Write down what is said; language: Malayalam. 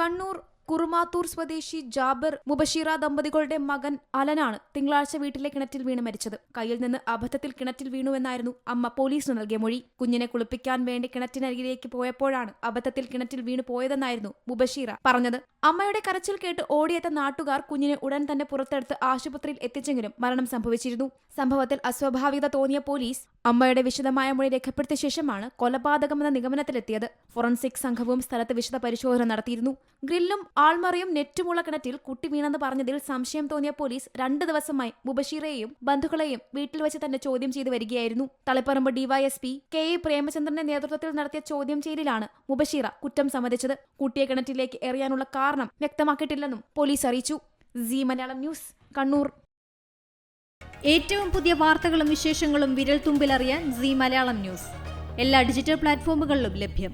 കണ്ണൂർ കുറുമാത്തൂർ സ്വദേശി ജാബിർ മുബഷീറ ദമ്പതികളുടെ മകൻ അലനാണ് തിങ്കളാഴ്ച വീട്ടിലെ കിണറ്റിൽ വീണ് മരിച്ചത്. കയ്യിൽ നിന്ന് അബദ്ധത്തിൽ കിണറ്റിൽ വീണുവെന്നായിരുന്നു അമ്മ പോലീസിന് നൽകിയ മൊഴി. കുഞ്ഞിനെ കുളിപ്പിക്കാൻ വേണ്ടി കിണറ്റിനരികിലേക്ക് പോയപ്പോഴാണ് അബദ്ധത്തിൽ കിണറ്റിൽ വീണു പോയതെന്നായിരുന്നു മുബഷീറ പറഞ്ഞത്. അമ്മയുടെ കരച്ചിൽ കേട്ട് ഓടിയെത്ത നാട്ടുകാർ കുഞ്ഞിനെ ഉടൻ തന്നെ പുറത്തെടുത്ത് ആശുപത്രിയിൽ എത്തിച്ചെങ്കിലും മരണം സംഭവിച്ചിരുന്നു. സംഭവത്തിൽ അസ്വാഭാവികത തോന്നിയ പോലീസ് അമ്മയുടെ വിശദമായ മൊഴി രേഖപ്പെടുത്തിയ ശേഷമാണ് കൊലപാതകമെന്ന നിഗമനത്തിലെത്തിയത്. ഫോറൻസിക് സംഘവും സ്ഥലത്ത് വിശദ പരിശോധന നടത്തിയിരുന്നു. ഗ്രില്ലും ആൾമറയും നെറ്റുമുള്ള കിണറ്റിൽ കുട്ടി വീണെന്ന് പറഞ്ഞതിൽ സംശയം തോന്നിയ പോലീസ് രണ്ട് ദിവസമായി മുബഷീറയെയും ബന്ധുക്കളെയും വീട്ടിൽ വെച്ച് തന്നെ ചോദ്യം ചെയ്തു വരികയായിരുന്നു. തളിപ്പറമ്പ് ഡിവൈഎസ്പി കെ എ പ്രേമചന്ദ്രന്റെ നേതൃത്വത്തിൽ നടത്തിയ ചോദ്യം ചെയ്യലിലാണ് മുബഷീറ കുറ്റം സമ്മതിച്ചത്. കുട്ടിയെ കിണറ്റിലേക്ക് എറിയാനുള്ള കാരണം വ്യക്തമാക്കിയിട്ടില്ലെന്നും പോലീസ് അറിയിച്ചു. C Malayalam news Kannur. ഏറ്റവും പുതിയ വാർത്തകളും വിശേഷങ്ങളും വിരൽ തുമ്പിലറിയാൻ സി മലയാളം ന്യൂസ്. എല്ലാ ഡിജിറ്റൽ പ്ലാറ്റ്ഫോമുകളിലും ലഭ്യം.